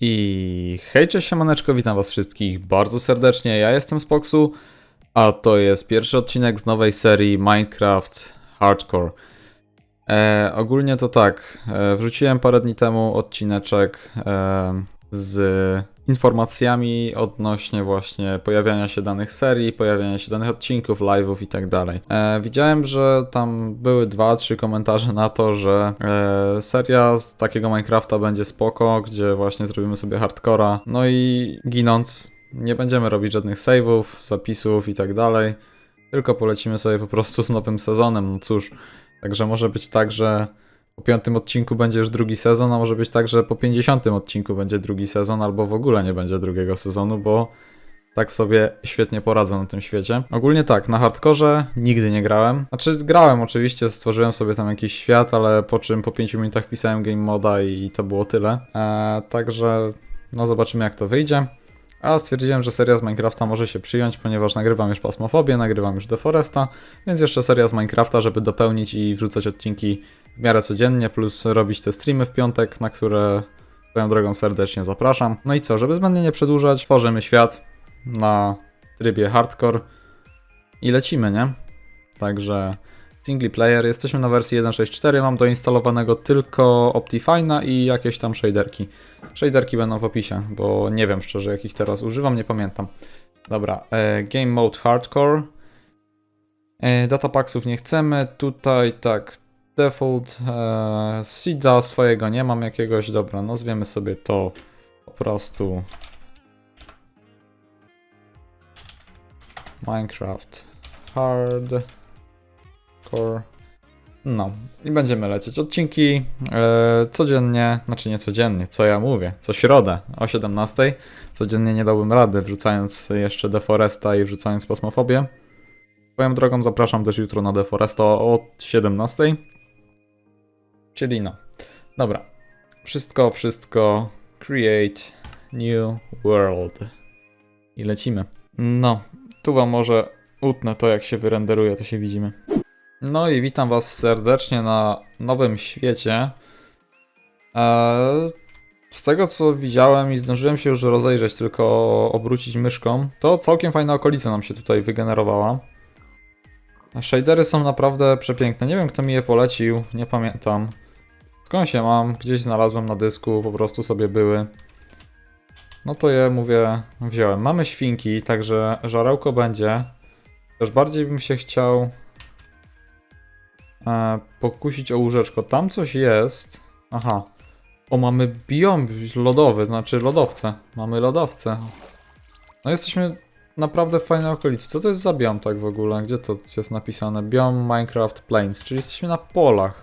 I hej, cześć siemaneczko, witam was wszystkich bardzo serdecznie, ja jestem Spoksu, a to jest pierwszy odcinek z nowej serii Minecraft Hardcore. E, ogólnie to tak, e, wrzuciłem parę dni temu odcineczek e, z informacjami odnośnie właśnie pojawiania się danych serii, pojawiania się danych odcinków, live'ów i tak dalej. E, widziałem, że tam były dwa, trzy komentarze na to, że e, seria z takiego Minecrafta będzie spoko, gdzie właśnie zrobimy sobie hardcora, no i ginąc nie będziemy robić żadnych save'ów, zapisów i tak dalej, tylko polecimy sobie po prostu z nowym sezonem, no cóż. Także może być tak, że po piątym odcinku będzie już drugi sezon, a może być tak, że po pięćdziesiątym odcinku będzie drugi sezon, albo w ogóle nie będzie drugiego sezonu, bo tak sobie świetnie poradzę na tym świecie. Ogólnie tak, na hardkorze nigdy nie grałem. Znaczy grałem oczywiście, stworzyłem sobie tam jakiś świat, ale po czym po 5 minutach wpisałem game moda i to było tyle. Eee, także no zobaczymy jak to wyjdzie. A stwierdziłem, że seria z Minecrafta może się przyjąć, ponieważ nagrywam już Pasmofobię, nagrywam już Deforesta, więc jeszcze seria z Minecrafta, żeby dopełnić i wrzucać odcinki w miarę codziennie, plus robić te streamy w piątek, na które swoją drogą serdecznie zapraszam. No i co, żeby zbędnie nie przedłużać, tworzymy świat na trybie hardcore i lecimy, nie? Także single player, jesteśmy na wersji 1.6.4, mam doinstalowanego tylko Optifine'a i jakieś tam shaderki. Shaderki będą w opisie, bo nie wiem szczerze jakich teraz używam, nie pamiętam. Dobra, e, Game Mode Hardcore. E, datapacksów nie chcemy, tutaj tak, default, e, seeda swojego nie mam jakiegoś, dobra, nazwiemy sobie to po prostu Minecraft No, i będziemy lecieć odcinki e, codziennie, znaczy nie codziennie, co ja mówię, co środę o 17. Codziennie nie dałbym rady, wrzucając jeszcze Deforesta i wrzucając Pasmofobię. Swoją drogą zapraszam też jutro na Deforesta o 17. Czyli no. Dobra. Wszystko, wszystko. Create new world. I lecimy. No, tu wam może utnę to, jak się wyrenderuje, to się widzimy. No i witam was serdecznie na nowym świecie. Eee, z tego co widziałem i zdążyłem się już rozejrzeć, tylko obrócić myszką, to całkiem fajna okolica nam się tutaj wygenerowała. Shadery są naprawdę przepiękne. Nie wiem kto mi je polecił, nie pamiętam. Skąd się mam? Gdzieś znalazłem na dysku, po prostu sobie były. No to je mówię, wziąłem. Mamy świnki, także żarełko będzie. Też bardziej bym się chciał e, pokusić o łóżeczko. Tam coś jest. Aha. O, mamy biom lodowy, znaczy lodowce. Mamy lodowce. No jesteśmy naprawdę w fajnej okolicy. Co to jest za biom tak w ogóle? Gdzie to jest napisane? Biom Minecraft Plains, czyli jesteśmy na polach.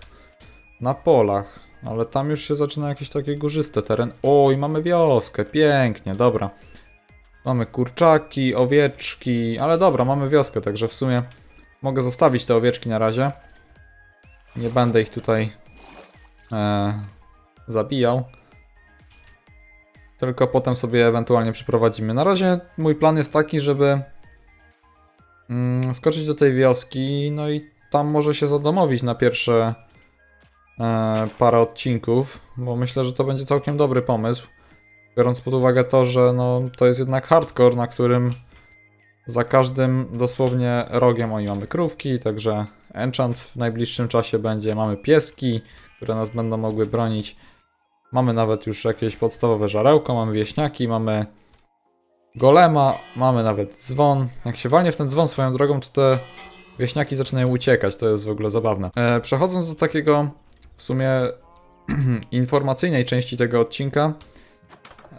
Na polach. Ale tam już się zaczyna jakiś taki górzysty teren. O, i mamy wioskę. Pięknie, dobra. Mamy kurczaki, owieczki, ale dobra, mamy wioskę, także w sumie mogę zostawić te owieczki na razie. Nie będę ich tutaj e, zabijał. Tylko potem sobie ewentualnie przeprowadzimy. Na razie mój plan jest taki, żeby mm, skoczyć do tej wioski, no i tam może się zadomowić na pierwsze e, parę odcinków, bo myślę, że to będzie całkiem dobry pomysł. Biorąc pod uwagę to, że no, to jest jednak hardcore, na którym za każdym dosłownie rogiem oni mamy krówki, także enchant w najbliższym czasie będzie. Mamy pieski, które nas będą mogły bronić. Mamy nawet już jakieś podstawowe żarełko, mamy wieśniaki, mamy golema, mamy nawet dzwon. Jak się walnie w ten dzwon swoją drogą, to te wieśniaki zaczynają uciekać, to jest w ogóle zabawne. E, przechodząc do takiego w sumie informacyjnej części tego odcinka,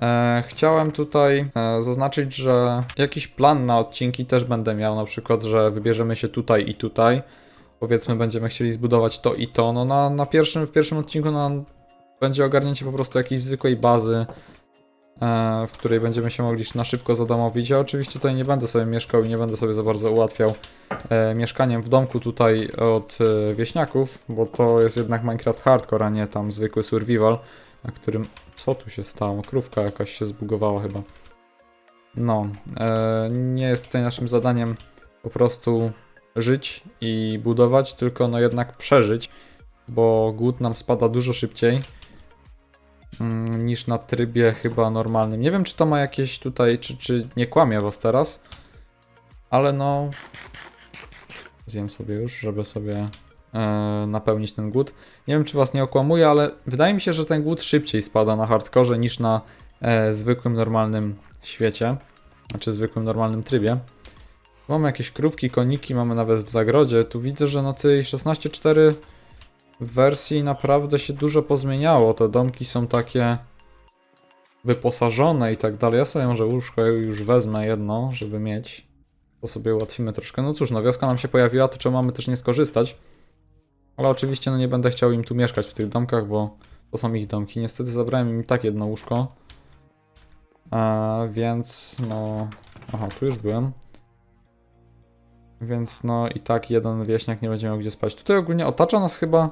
E, chciałem tutaj e, zaznaczyć, że jakiś plan na odcinki też będę miał, na przykład, że wybierzemy się tutaj i tutaj. Powiedzmy, będziemy chcieli zbudować to i to. No na, na pierwszym, w pierwszym odcinku no, będzie ogarnięcie po prostu jakiejś zwykłej bazy, e, w której będziemy się mogli na szybko zadomowić. Ja oczywiście tutaj nie będę sobie mieszkał i nie będę sobie za bardzo ułatwiał e, mieszkaniem w domku tutaj od e, wieśniaków, bo to jest jednak Minecraft Hardcore, a nie tam zwykły survival, na którym co tu się stało? Krówka jakaś się zbugowała chyba. No, e, nie jest tutaj naszym zadaniem po prostu żyć i budować, tylko no jednak przeżyć, bo głód nam spada dużo szybciej. mm, niż na trybie chyba normalnym. Nie wiem, czy to ma jakieś tutaj, czy, czy nie kłamie was teraz, ale no. Zjem sobie już, żeby sobie e, napełnić ten głód. Nie wiem, czy was nie okłamuje, ale wydaje mi się, że ten głód szybciej spada na hardkorze niż na e, zwykłym, normalnym świecie, znaczy zwykłym, normalnym trybie. Mamy jakieś krówki, koniki, mamy nawet w zagrodzie. Tu widzę, że na tej 16.4 w wersji naprawdę się dużo pozmieniało. Te domki są takie wyposażone i tak dalej. Ja sobie może łóżko już wezmę jedno, żeby mieć. To sobie ułatwimy troszkę. No cóż, no wioska nam się pojawiła, to czemu mamy też nie skorzystać? Ale oczywiście no nie będę chciał im tu mieszkać w tych domkach, bo to są ich domki. Niestety zabrałem im tak jedno łóżko. A, więc no... Aha, tu już byłem. Więc no i tak jeden wieśniak nie będzie miał gdzie spać. Tutaj ogólnie otacza nas chyba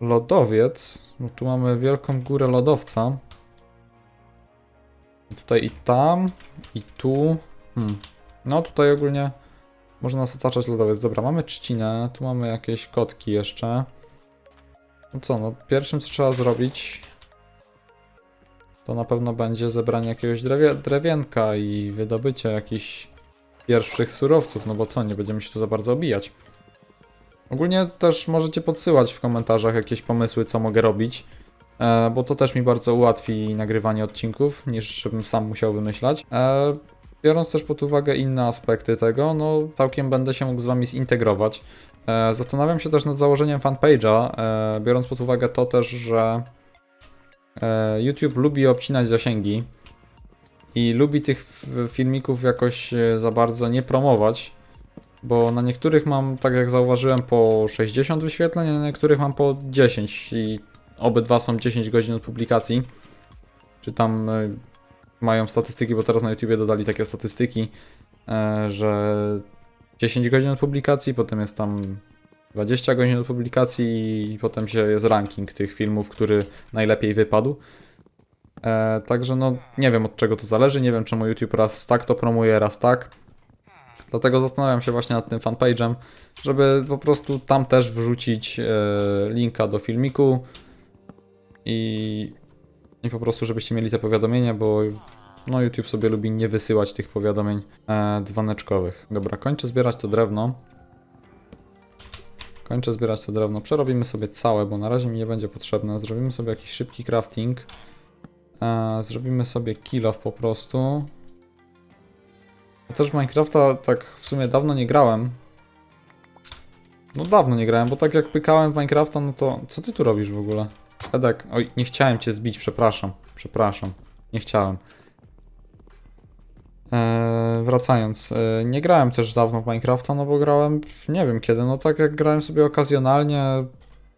lodowiec. Bo tu mamy wielką górę lodowca. Tutaj i tam, i tu. Hmm. No tutaj ogólnie można nas otaczać lodowiec. Dobra, mamy trzcinę, tu mamy jakieś kotki jeszcze. No co, no pierwszym co trzeba zrobić to na pewno będzie zebranie jakiegoś drewie drewienka i wydobycie jakichś pierwszych surowców, no bo co, nie będziemy się tu za bardzo obijać. Ogólnie też możecie podsyłać w komentarzach jakieś pomysły, co mogę robić, e, bo to też mi bardzo ułatwi nagrywanie odcinków, niż żebym sam musiał wymyślać. E, biorąc też pod uwagę inne aspekty tego, no całkiem będę się mógł z wami zintegrować. E, zastanawiam się też nad założeniem fanpage'a, biorąc pod uwagę to też, że YouTube lubi obcinać zasięgi i lubi tych filmików jakoś e, za bardzo nie promować, bo na niektórych mam, tak jak zauważyłem, po 60 wyświetleń, a na niektórych mam po 10 i obydwa są 10 godzin od publikacji. Czy tam e, mają statystyki, bo teraz na YouTubie dodali takie statystyki, e, że 10 godzin od publikacji, potem jest tam 20 godzin od publikacji i potem się jest ranking tych filmów, który najlepiej wypadł. E, także no nie wiem od czego to zależy, nie wiem czemu YouTube raz tak to promuje, raz tak. Dlatego zastanawiam się właśnie nad tym fanpage'em, żeby po prostu tam też wrzucić e, linka do filmiku i, i po prostu żebyście mieli te powiadomienia, bo no YouTube sobie lubi nie wysyłać tych powiadomień e, dzwoneczkowych. Dobra, kończę zbierać to drewno. Kończę zbierać to drewno. Przerobimy sobie całe, bo na razie mi nie będzie potrzebne. Zrobimy sobie jakiś szybki crafting. E, zrobimy sobie kill off po prostu. Ja też w Minecrafta tak w sumie dawno nie grałem. No dawno nie grałem, bo tak jak pykałem w Minecrafta, no to... Co ty tu robisz w ogóle? Edek, oj, nie chciałem cię zbić, przepraszam. Przepraszam, nie chciałem. Eee, wracając, e, nie grałem też dawno w Minecrafta, no bo grałem, nie wiem kiedy, no tak jak grałem sobie okazjonalnie,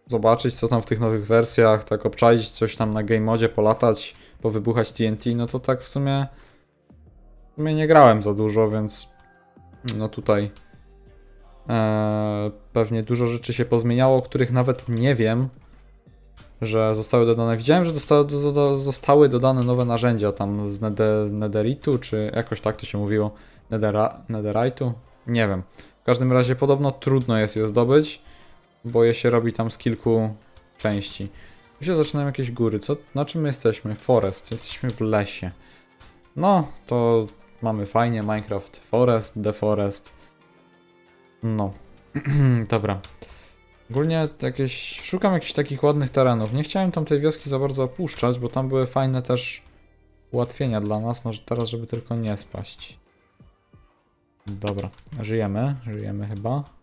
zobaczyć co tam w tych nowych wersjach, tak obczaić coś tam na game modzie, polatać, powybuchać TNT, no to tak w sumie w sumie nie grałem za dużo, więc no tutaj e, pewnie dużo rzeczy się pozmieniało, których nawet nie wiem, że zostały dodane. Widziałem, że dosta, do, do, zostały dodane nowe narzędzia tam z nether, Netheritu, czy jakoś tak to się mówiło, Nethera, Netherite'u? Nie wiem. W każdym razie podobno trudno jest je zdobyć, bo je się robi tam z kilku części. Tu się zaczynają jakieś góry. Co, na czym my jesteśmy? Forest. Jesteśmy w lesie. No, to mamy fajnie. Minecraft Forest, The Forest. No. Dobra. Ogólnie jakieś, szukam jakichś takich ładnych terenów. Nie chciałem tam tej wioski za bardzo opuszczać, bo tam były fajne też ułatwienia dla nas. No że teraz, żeby tylko nie spaść. Dobra, żyjemy, żyjemy chyba.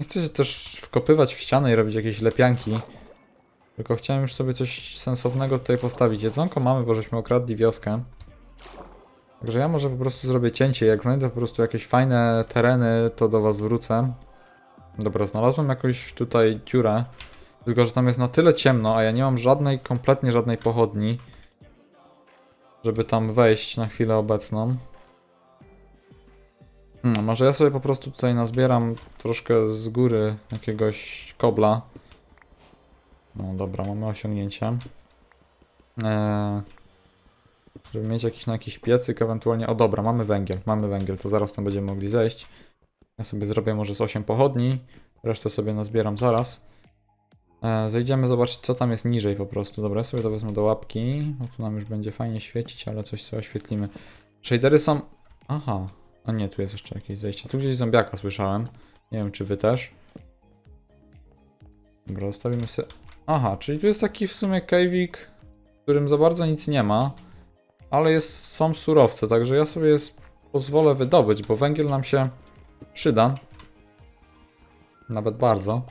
Nie chcę się też wkopywać w ścianę i robić jakieś lepianki. Tylko chciałem już sobie coś sensownego tutaj postawić. Jedzonko mamy, bo żeśmy okradli wioskę. Także ja może po prostu zrobię cięcie. Jak znajdę po prostu jakieś fajne tereny, to do was wrócę. Dobra, znalazłem jakąś tutaj dziurę. Tylko, że tam jest na tyle ciemno, a ja nie mam żadnej, kompletnie żadnej pochodni. Żeby tam wejść na chwilę obecną. Hmm, może ja sobie po prostu tutaj nazbieram troszkę z góry jakiegoś kobla. No dobra, mamy osiągnięcie. Eee, żeby mieć jakiś na jakiś piecyk, ewentualnie... O dobra, mamy węgiel, mamy węgiel, to zaraz tam będziemy mogli zejść. Ja sobie zrobię może z 8 pochodni, resztę sobie nazbieram zaraz. E, zejdziemy zobaczyć, co tam jest niżej po prostu. Dobra, ja sobie to wezmę do łapki, bo tu nam już będzie fajnie świecić, ale coś sobie oświetlimy. Shadery są... Aha, a nie, tu jest jeszcze jakieś zejście. Tu gdzieś zombiaka słyszałem. Nie wiem, czy wy też. Dobra, zostawimy sobie... Aha, czyli tu jest taki w sumie cave'ik, w którym za bardzo nic nie ma, ale jest, są surowce, także ja sobie jest, pozwolę wydobyć, bo węgiel nam się przyda. Nawet bardzo.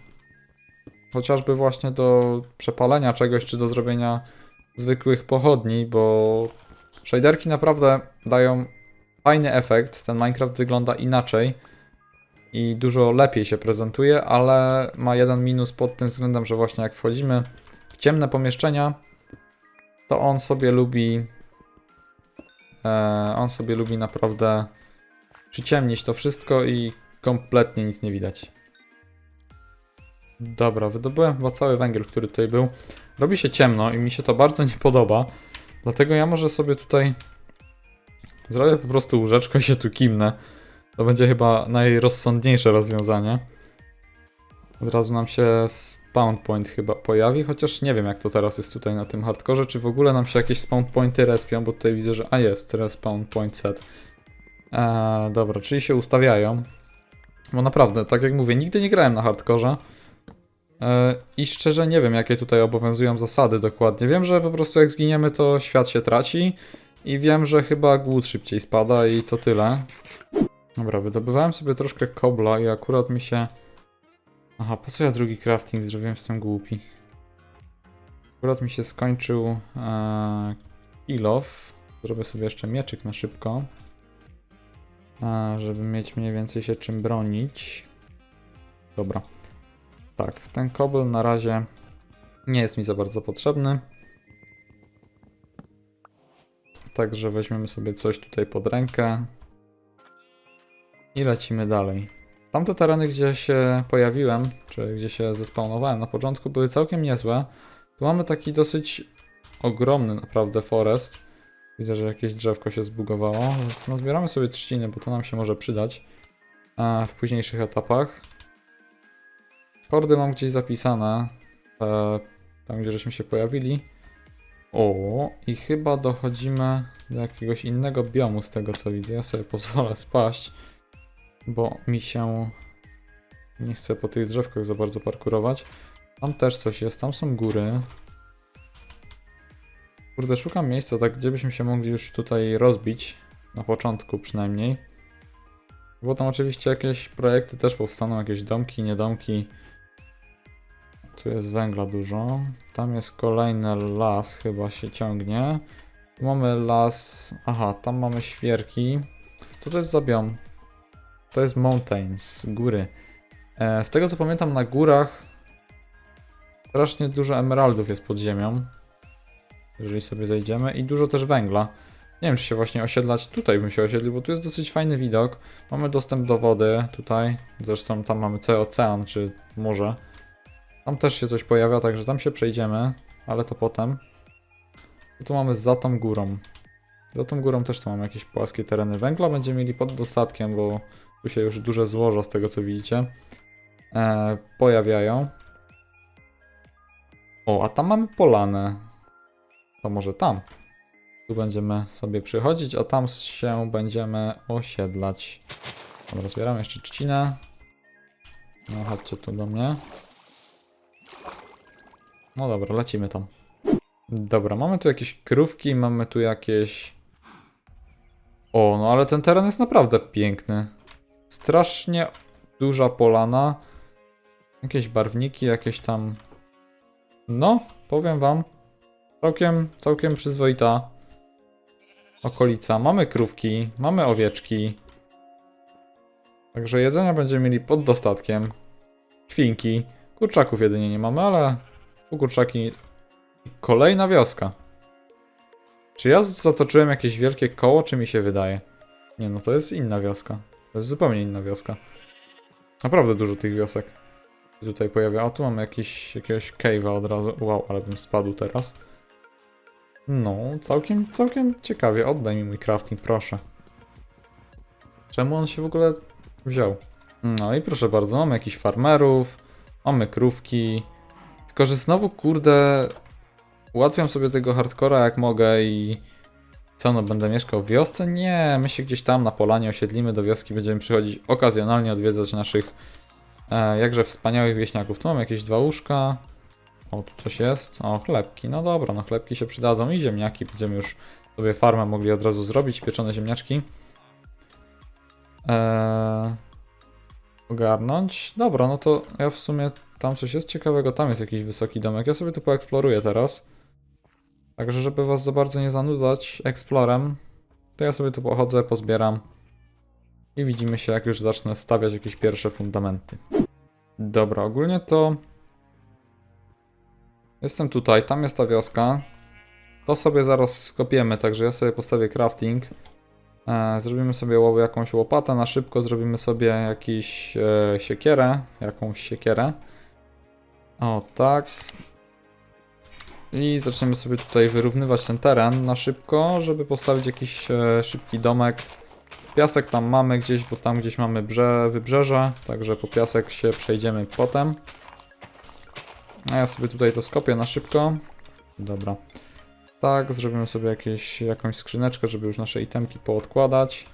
Chociażby właśnie do przepalenia czegoś, czy do zrobienia zwykłych pochodni, bo shaderki naprawdę dają fajny efekt. Ten Minecraft wygląda inaczej i dużo lepiej się prezentuje, ale ma jeden minus pod tym względem, że właśnie jak wchodzimy w ciemne pomieszczenia, to on sobie lubi e, on sobie lubi naprawdę przyciemnić to wszystko i kompletnie nic nie widać. Dobra, wydobyłem chyba cały węgiel, który tutaj był. Robi się ciemno i mi się to bardzo nie podoba, dlatego ja może sobie tutaj zrobię po prostu łóżeczko i się tu kimnę. To będzie chyba najrozsądniejsze rozwiązanie. Od razu nam się spawn point chyba pojawi, chociaż nie wiem jak to teraz jest tutaj na tym hardkorze, czy w ogóle nam się jakieś spawn pointy respią, bo tutaj widzę, że a jest, respawn point set. Eee, dobra, czyli się ustawiają. Bo naprawdę, tak jak mówię, nigdy nie grałem na hardkorze. Eee, I szczerze nie wiem, jakie tutaj obowiązują zasady dokładnie. Wiem, że po prostu jak zginiemy, to świat się traci. I wiem, że chyba głód szybciej spada i to tyle. Dobra, wydobywałem sobie troszkę kobla i akurat mi się... Aha, po co ja drugi crafting zrobiłem, jestem głupi. Akurat mi się skończył e. Zrobię sobie jeszcze mieczyk na szybko. E, żeby mieć mniej więcej się czym bronić. Dobra. Tak, ten kobl na razie nie jest mi za bardzo potrzebny. Także weźmiemy sobie coś tutaj pod rękę. I lecimy dalej. Tamte tereny, gdzie się pojawiłem, czy gdzie się zespawnowałem na początku, były całkiem niezłe. Tu mamy taki dosyć ogromny naprawdę forest. Widzę, że jakieś drzewko się zbugowało. No, zbieramy sobie trzciny, bo to nam się może przydać e, w późniejszych etapach. Kordy mam gdzieś zapisane, e, tam gdzie żeśmy się pojawili. O, i chyba dochodzimy do jakiegoś innego biomu z tego co widzę. Ja sobie pozwolę spaść bo mi się nie chce po tych drzewkach za bardzo parkurować. Tam też coś jest, tam są góry. Kurde, szukam miejsca, tak gdzie byśmy się mogli już tutaj rozbić, na początku przynajmniej. Bo tam oczywiście jakieś projekty też powstaną, jakieś domki, niedomki. Tu jest węgla dużo. Tam jest kolejny las, chyba się ciągnie. Tu mamy las... Aha, tam mamy świerki. Co to jest za biom? To jest mountains, góry. E, z tego co pamiętam, na górach strasznie dużo emeraldów jest pod ziemią. Jeżeli sobie zejdziemy. I dużo też węgla. Nie wiem, czy się właśnie osiedlać. Tutaj bym się osiedlił, bo tu jest dosyć fajny widok. Mamy dostęp do wody tutaj. Zresztą tam mamy cały ocean, czy morze. Tam też się coś pojawia, także tam się przejdziemy. Ale to potem. Co tu mamy za tą górą? Za tą górą też tu mamy jakieś płaskie tereny węgla. Będziemy mieli pod dostatkiem, bo tu się już duże złoża z tego co widzicie e, pojawiają. O, a tam mamy polanę. To może tam. Tu będziemy sobie przychodzić, a tam się będziemy osiedlać. Dobra, zbieramy jeszcze trzcinę. No, chodźcie tu do mnie. No dobra, lecimy tam. Dobra, mamy tu jakieś krówki, mamy tu jakieś... O, no ale ten teren jest naprawdę piękny. Strasznie duża polana. Jakieś barwniki, jakieś tam... No, powiem wam. Całkiem, całkiem przyzwoita okolica. Mamy krówki, mamy owieczki. Także jedzenia będziemy mieli pod dostatkiem. Świnki. Kurczaków jedynie nie mamy, ale u kurczaki kolejna wioska. Czy ja zatoczyłem jakieś wielkie koło, czy mi się wydaje? Nie, no to jest inna wioska. To jest zupełnie inna wioska. Naprawdę dużo tych wiosek tutaj pojawia. A tu mamy jakiś, jakiegoś cave'a od razu. Wow, ale bym spadł teraz. No, całkiem, całkiem ciekawie. Oddaj mi mój crafting, proszę. Czemu on się w ogóle wziął? No i proszę bardzo, mamy jakichś farmerów, mamy krówki. Tylko, że znowu, kurde, ułatwiam sobie tego hardcora jak mogę i co, no będę mieszkał w wiosce? Nie, my się gdzieś tam na polanie osiedlimy do wioski, będziemy przychodzić okazjonalnie odwiedzać naszych e, jakże wspaniałych wieśniaków. Tu mam jakieś dwa łóżka. O, tu coś jest. O, chlebki. No dobra, no chlebki się przydadzą i ziemniaki. Będziemy już sobie farmę mogli od razu zrobić, pieczone ziemniaczki. Eee, ogarnąć. Dobra, no to ja w sumie tam coś jest ciekawego. Tam jest jakiś wysoki domek. Ja sobie tu poeksploruję teraz. Także, żeby was za bardzo nie zanudzać eksplorem, to ja sobie tu pochodzę, pozbieram i widzimy się, jak już zacznę stawiać jakieś pierwsze fundamenty. Dobra, ogólnie to jestem tutaj, tam jest ta wioska. To sobie zaraz skopiemy, także ja sobie postawię crafting. E, zrobimy sobie jakąś łopatę na szybko, zrobimy sobie jakiś e, siekierę, jakąś siekierę. O, tak. I zaczniemy sobie tutaj wyrównywać ten teren na szybko, żeby postawić jakiś e, szybki domek. Piasek tam mamy gdzieś, bo tam gdzieś mamy brze, wybrzeże, także po piasek się przejdziemy potem. A ja sobie tutaj to skopię na szybko. Dobra. Tak, zrobimy sobie jakieś, jakąś skrzyneczkę, żeby już nasze itemki poodkładać.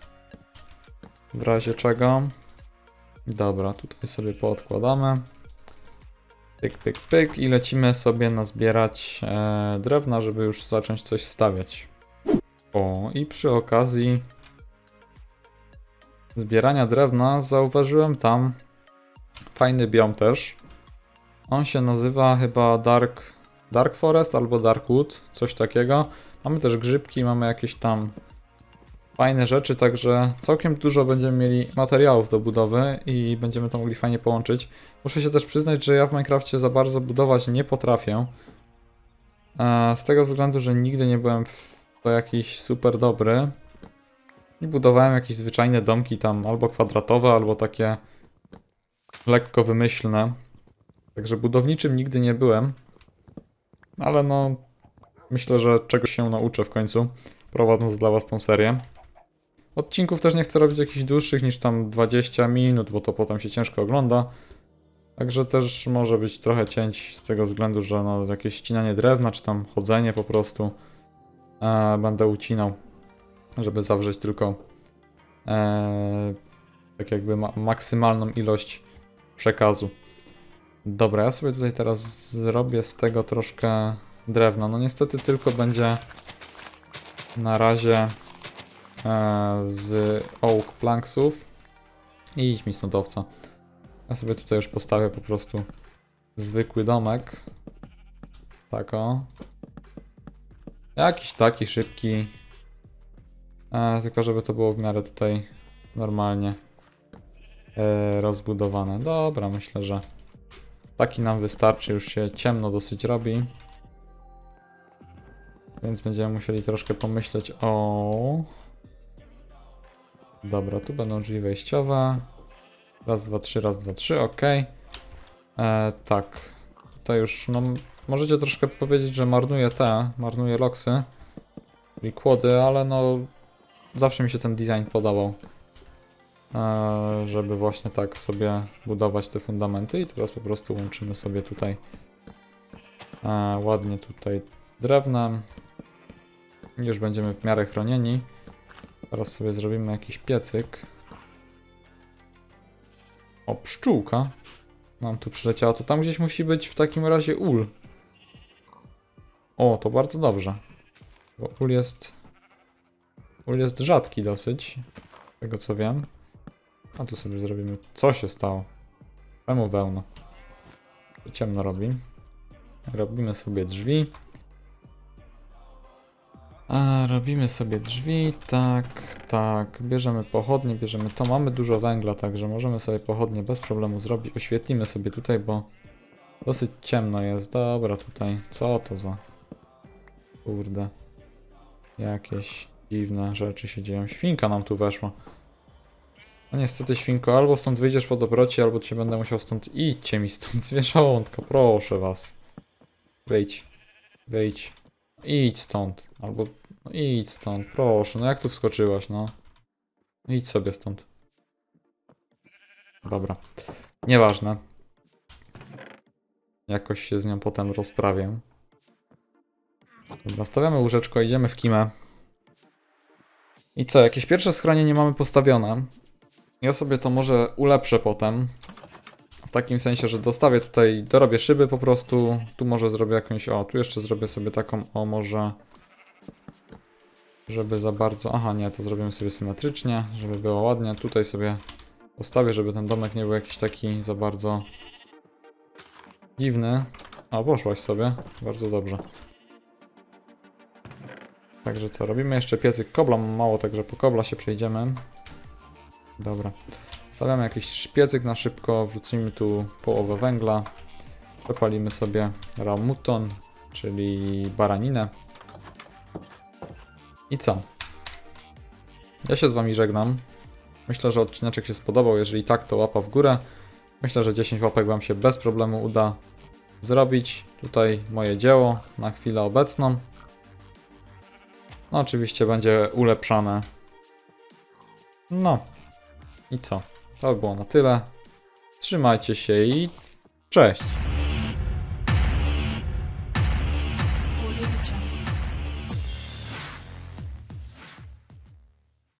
W razie czego. Dobra, tutaj sobie poodkładamy. Pyk, pyk, pyk i lecimy sobie nazbierać e, drewna, żeby już zacząć coś stawiać. O, i przy okazji zbierania drewna zauważyłem tam fajny biom też. On się nazywa chyba Dark, Dark Forest albo Dark Wood, coś takiego. Mamy też grzybki, mamy jakieś tam fajne rzeczy, także całkiem dużo będziemy mieli materiałów do budowy i będziemy to mogli fajnie połączyć. Muszę się też przyznać, że ja w Minecrafcie za bardzo budować nie potrafię. E, Z tego względu, że nigdy nie byłem w to jakiś super dobry. I budowałem jakieś zwyczajne domki tam albo kwadratowe, albo takie lekko wymyślne. Także budowniczym nigdy nie byłem. Ale no, myślę, że czegoś się nauczę w końcu, prowadząc dla was tą serię. Odcinków też nie chcę robić jakichś dłuższych niż tam 20 minut, bo to potem się ciężko ogląda. Także też może być trochę cięć z tego względu, że no, jakieś ścinanie drewna, czy tam chodzenie po prostu e, będę ucinał, żeby zawrzeć tylko e, tak jakby ma maksymalną ilość przekazu. Dobra, ja sobie tutaj teraz zrobię z tego troszkę drewna. No niestety tylko będzie na razie e, z oak planksów i idź mi stąd owca. Ja sobie tutaj już postawię po prostu zwykły domek. Tak o. Jakiś taki szybki. E, tylko żeby to było w miarę tutaj normalnie e, rozbudowane. Dobra, myślę, że taki nam wystarczy. Już się ciemno dosyć robi. Więc będziemy musieli troszkę pomyśleć o... Dobra, tu będą drzwi wejściowe. Raz, dwa, trzy, raz, dwa, trzy, ok. E, tak. Tutaj już, no, możecie troszkę powiedzieć, że marnuję te, marnuję loksy i kłody, ale no, zawsze mi się ten design podobał. E, żeby właśnie tak sobie budować te fundamenty i teraz po prostu łączymy sobie tutaj e, ładnie tutaj drewnem. Już będziemy w miarę chronieni. Teraz sobie zrobimy jakiś piecyk. O, pszczółka. Nam tu przyleciała. To tam gdzieś musi być w takim razie ul. O, to bardzo dobrze. Bo ul jest... Ul jest rzadki dosyć. Z tego co wiem. A tu sobie zrobimy... Co się stało? Czemu wełna? To ciemno robi. Robimy sobie drzwi. A, robimy sobie drzwi, tak, tak. Bierzemy pochodnie, bierzemy to. Mamy dużo węgla, także możemy sobie pochodnie bez problemu zrobić. Oświetlimy sobie tutaj, bo dosyć ciemno jest. Dobra, tutaj. Co to za... Kurde. Jakieś dziwne rzeczy się dzieją. Świnka nam tu weszła. No niestety, świnko, albo stąd wyjdziesz po dobroci, albo cię będę musiał stąd... Idźcie mi stąd, zwierzątka, proszę was. Wejdź. Wejdź. Idź stąd. Albo no idź stąd, proszę. No jak tu wskoczyłaś, no? Idź sobie stąd. Dobra. Nieważne. jakoś się z nią potem rozprawię. Dobra, stawiamy łóżeczko, idziemy w kimę. I co, jakieś pierwsze schronienie mamy postawione. Ja sobie to może ulepszę potem. W takim sensie, że dostawię tutaj, dorobię szyby po prostu. Tu może zrobię jakąś, o, tu jeszcze zrobię sobie taką, o, może... Żeby za bardzo, aha nie, to zrobimy sobie symetrycznie, żeby było ładnie. Tutaj sobie postawię, żeby ten domek nie był jakiś taki za bardzo dziwny. O, poszłaś sobie, bardzo dobrze. Także co, robimy jeszcze piecyk kobla, mało, także po kobla się przejdziemy. Dobra. Stawiamy jakiś piecyk na szybko, wrzucimy tu połowę węgla. Dopalimy sobie ramuton, czyli baraninę. I co? Ja się z wami żegnam. Myślę, że odcineczek się spodobał. Jeżeli tak, to łapa w górę. Myślę, że 10 łapek wam się bez problemu uda zrobić. Tutaj moje dzieło na chwilę obecną. No oczywiście będzie ulepszane. No. I co? To by było na tyle. Trzymajcie się i cześć.